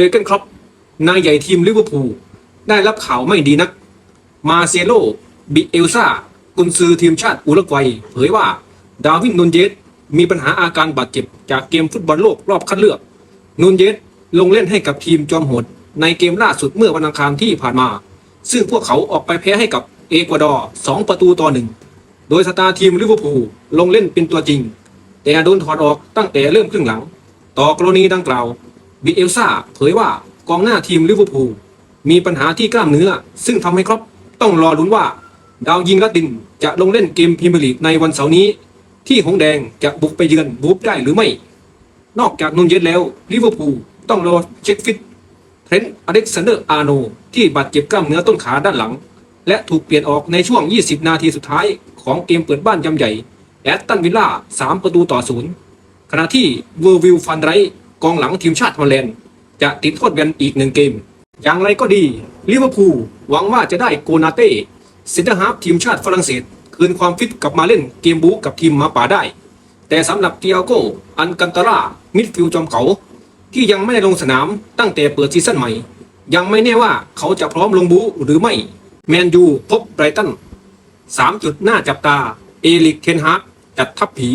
เจอกันครับนายใหญ่ทีมลิเวอร์พูลได้รับข่าวไม่ดีนัก มาเซโล บิเอลซากุนซือทีมชาติอุรุกวัย เผยว่า ดาวินนูนเยสมีปัญหาอาการบาดเจ็บจากเกมฟุตบอลโลกรอบคัดเลือกนูนเยสลงเล่นให้กับทีมจอมโหดในเกมล่าสุดเมื่อวันอังคารที่ผ่านมา ซึ่งพวกเขาออกไปแพ้ให้กับเอกวาดอร์2ประตูต่อหนึ่งโดยสตาร์ทีมลิเวอร์พูลลงเล่นเป็นตัวจริง แต่โดนถอดออกตั้งแต่เริ่มครึ่งหลัง ต่อกรณีดังกล่าว บิเอลซาเผยว่ากองหน้าทีมลิเวอร์พูลมีปัญหาที่กล้ามเนื้อ ซึ่งทำให้ครอปต้องรอลุ้นว่า ดาวยิงลัดดินจะลงเล่นเกมพรีเมียร์ลีกในวันเสาร์นี้ ที่หงแดงจะบุกไปเยือนบูฟได้หรือไม่ นอกจากนุนเย็ดแล้วลิเวอร์พูลต้องรอเช็คฟิตเทรนต์อเล็กซานเดอร์อาร์โนที่บาดเจ็บกล้ามเนื้อต้นขาด้านหลัง และถูกเปลี่ยนออกในช่วง 20 นาทีสุดท้ายของเกมเปิดบ้านยำใหญ่แอตตันวิลล่า3ประตูต่อศูนย์ขณะที่เวอร์วิลฟันไร กองหลังทีมชาติฮอลแลนด์ จะติดโทษแบนอีกหนึ่งเกม อย่างไรก็ดีลิเวอร์พูลหวังว่าจะได้โกนาเต้เซนเตอร์ฮาร์ฟทีมชาติฝรั่งเศส คืนความฟิตกลับมาเล่นเกมบู๊กับทีมมาป่าได้ แต่สำหรับเตียโกอันกันตาร่ามิดฟิลด์จอมเขา ที่ยังไม่ได้ลงสนามตั้งแต่เปิดซีซั่นใหม่ ยังไม่แน่ว่าเขาจะพร้อมลงบูหรือไม่แมนยูพบไบรตันสามจุดหน้าจับตา เอลิกเทนฮากจัดทัพผี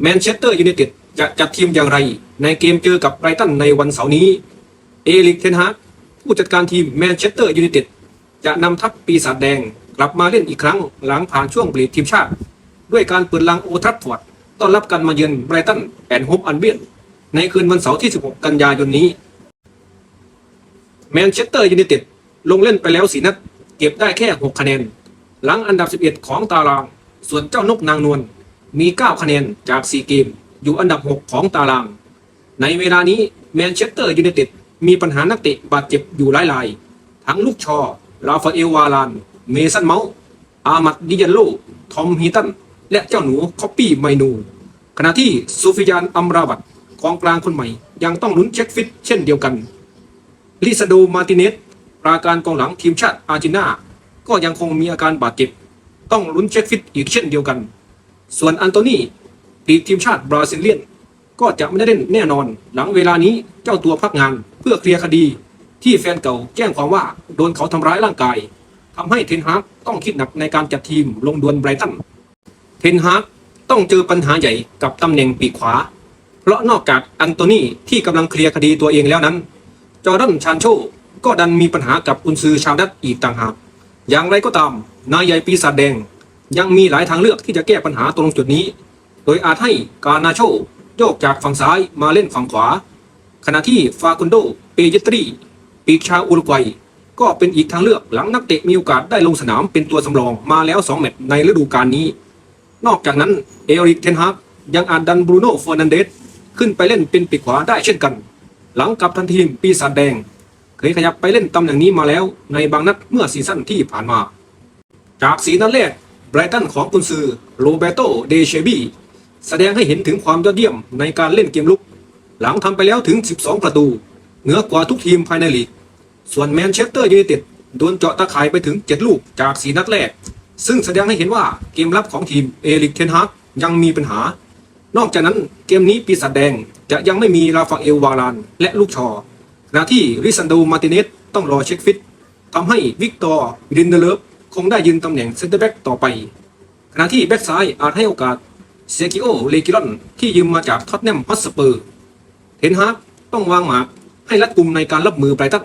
แมนเชสเตอร์ยูไนเต็ด จะจัดทีมอย่างไร ในเกมเจอกับไบรตันในวันเสาร์นี้ เอลิกเทนฮากผู้จัดการทีมแมนเชสเตอร์ยูไนเต็ดจะนำทัพปีศาจแดงกลับมาเล่นอีกครั้งหลังผ่านช่วงเบรกทีมชาติ ด้วยการเปิดลังโอทัฟฟอร์ดต้อนรับการมาเยือนไบรตันแอนด์โฮปอันเบียนในคืนวันเสาร์ที่ 16 กันยายนนี้แมนเชสเตอร์ยูไนเต็ดลงเล่นไปแล้วสีนัดเก็บได้แค่ 6 คะแนน หลังอันดับ 11 ของตาราง ส่วนเจ้านกนางนวลมี 9 คะแนนจาก 4 เกม อยู่อันดับ 6 ของตาราง ในเวลานี้แมนเชสเตอร์ยูไนเต็ดมีปัญหานักเตะบาดเจ็บอยู่หลายราย ทั้งลูกชอ ราฟาเอลวาลาน เมสันเมาส์อามัดดิยันโล ทอมฮีตัน และเจ้าหนูคอปปี้ไมนู ขณะที่ซูฟิยานอัมราบัตกองกลางคนใหม่ ยังต้องลุ้นเช็คฟิตเช่นเดียวกัน ลิซาโดมาติเนสปราการกองหลังทีมชาติอาร์เจนตินา ก็ยังคงมีอาการบาดเจ็บ ต้องลุ้นเช็คฟิตอีกเช่นเดียวกัน ส่วนอันโตนี ปีกทีมชาติบราซิเลียน ก็จะไม่ได้เล่นแน่นอน หลังเวลานี้เจ้าตัวพักงานเพื่อเคลียร์คดี ที่แฟนเก่าแจ้งความว่าโดนเขาทำร้ายร่างกายทำให้เทนฮากต้องคิดหนักในการจัดทีมลงดวลไบรตันเทนฮากต้องเจอปัญหาใหญ่กับตำแหน่งปีกขวา เพราะนอกจากอันโตนีที่กำลังเคลียร์คดีตัวเองแล้วนั้น จอร์แดนชานโชก็ดันมีปัญหากับอุนซือชาวดัตอีกต่างหาก อย่างไรก็ตาม นายใหญ่ปีศาจแดง ยังมีหลายทางเลือกที่จะแก้ปัญหาตรงจุดนี้ โดยอาจให้กานาโชโยกจากฝั่งซ้ายมาเล่นฝั่งขวา ขณะที่ฟาคุนโด เปเยตรี ปีกชาวอุรุกวัย ก็เป็นอีกทางเลือกหลังนักเตะมีโอกาสได้ลงสนามเป็นตัวสำรองมาแล้ว 2 แมตช์ในฤดูกาลนี้ นอกจากนั้น เอริกเทนฮากยังอาจดันบรูโน่เฟอร์นันเดสขึ้นไปเล่นเป็นปีกขวาได้เช่นกัน หลังกับทันทีมปีศาจแดง เคยขยับไปเล่นตำแหน่งนี้มาแล้วในบางนัดเมื่อซีซั่นที่ผ่านมา จากสีนัดแรกไบรตันของกุนซือโรเบโตเดเชบี แสดงให้เห็นถึงความยอดเยี่ยมในการเล่นเกมลุก หลังทำไปแล้วถึง 12 ประตู เหนือกว่าทุกทีมภายในลีก ส่วนแมนเชสเตอร์ยูไนเต็ดโดนเจาะตาข่ายไปถึง 7 ลูกจากสีนัดแรก ซึ่งแสดงให้เห็นว่าเกมรับของทีมเอริกเทนฮากยังมีปัญหา นอกจากนั้นเกมนี้ปีศาจแดงจะยังไม่มีราฟาเอลวาลาน และลูกชอขณะที่ริซันโดมาติเนสต้องรอเช็คฟิตทำให้วิกตอร์รินเดเลฟคงได้ยืนตำแหน่งเซนเตอร์แบ็กต่อไป ขณะที่แบ็กซ้ายอาจให้โอกาส เซกิโอเลกิรอนที่ยืมมาจากท็อตแนมฮอตสเปอร์เทนฮากต้องวางหมากให้รัดกุมในการรับมือไบรตัน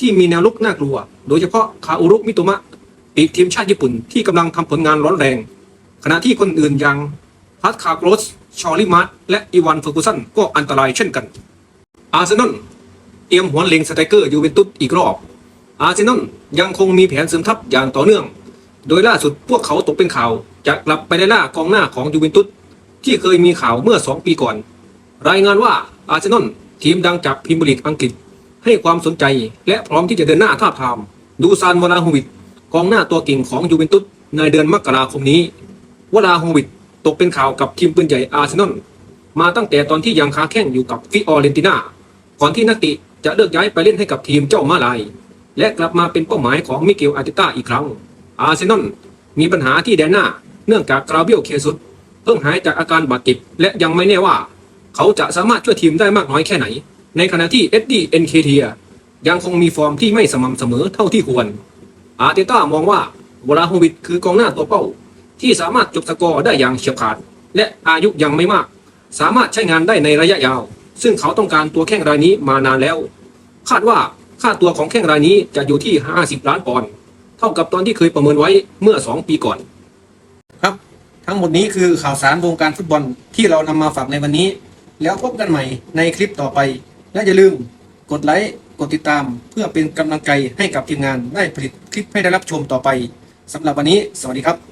ที่มีแนวลุกน่ากลัว โดยเฉพาะคาอุรุมิโตมะปีกทีมชาติญี่ปุ่นที่กำลังทำผลงานร้อนแรง ขณะที่คนอื่นอย่างพัทคาโกรส ชอลิมาร์และอีวานเฟอร์กูสันก็อันตรายเช่นกัน อาร์เซนอลเตรียมหัวเล็งสไตรเกอร์ยูเวนตุสอีกรอบ อาร์เซนอลยังคงมีแผนเสริมทัพอย่างต่อเนื่อง โดยล่าสุดพวกเขาตกเป็นข่าว จะกลับไปได้ล่ากองหน้าของยูเวนตุสที่เคยมีข่าวเมื่อ 2 ปีก่อน รายงานว่าอาร์เซนอลทีมดังจากพรีเมียร์ลีกอังกฤษ ให้ความสนใจและพร้อมที่จะเดินหน้าท้าทาม ดูซานวราโฮวิดกองหน้าตัวเก่งของยูเวนตุสในเดือนมกราคมนี้วราโฮวิดตกเป็นข่าวกับทีมปืนใหญ่อาร์เซนอลมาตั้งแต่ตอนที่ยังค้าแข่งอยู่กับฟิออเรนติน่าก่อนที่นักเตะจะเลิกย้ายไปเล่นให้กับทีมเจ้ามาลาย และกลับมาเป็นเป้าหมายของมิเกลอาร์เตต้าอีกครั้ง อาร์เซนอลมีปัญหาที่แดนหน้า เนื่องจากกราเบียลเคซุสเพิ่งหายจากอาการบาดเจ็บและยังไม่แน่ว่า เขาจะสามารถช่วยทีมได้มากน้อยแค่ไหน ในขณะที่เอ็ดดี้เอ็นเคเทียยังคงมีฟอร์มที่ไม่สม่ำเสมอเท่าที่ควร อาร์เตต้ามองว่าวลาโฮวิดคือกองหน้าตัวเป้า ที่สามารถจบสกอร์ได้อย่างเฉียบขาด และอายุยังไม่มาก สามารถใช้งานได้ในระยะยาว ซึ่งเขาต้องการตัวแข้งรายนี้มานานแล้ว คาดว่าค่าตัวของแข้งรายนี้จะอยู่ที่ 50 ล้านปอนด์เท่ากับตอนที่เคยประเมินไว้เมื่อ 2 ปีก่อน ทั้งหมดนี้คือข่าวสารวงการฟุตบอลที่เรานำมาฝากในวันนี้ แล้วพบกันใหม่ในคลิปต่อไป และอย่าลืมกดไลค์กดติดตาม เพื่อเป็นกำลังใจให้กับทีมงานได้ผลิตคลิปให้ได้รับชมต่อไปสำหรับวันนี้ สวัสดีครับ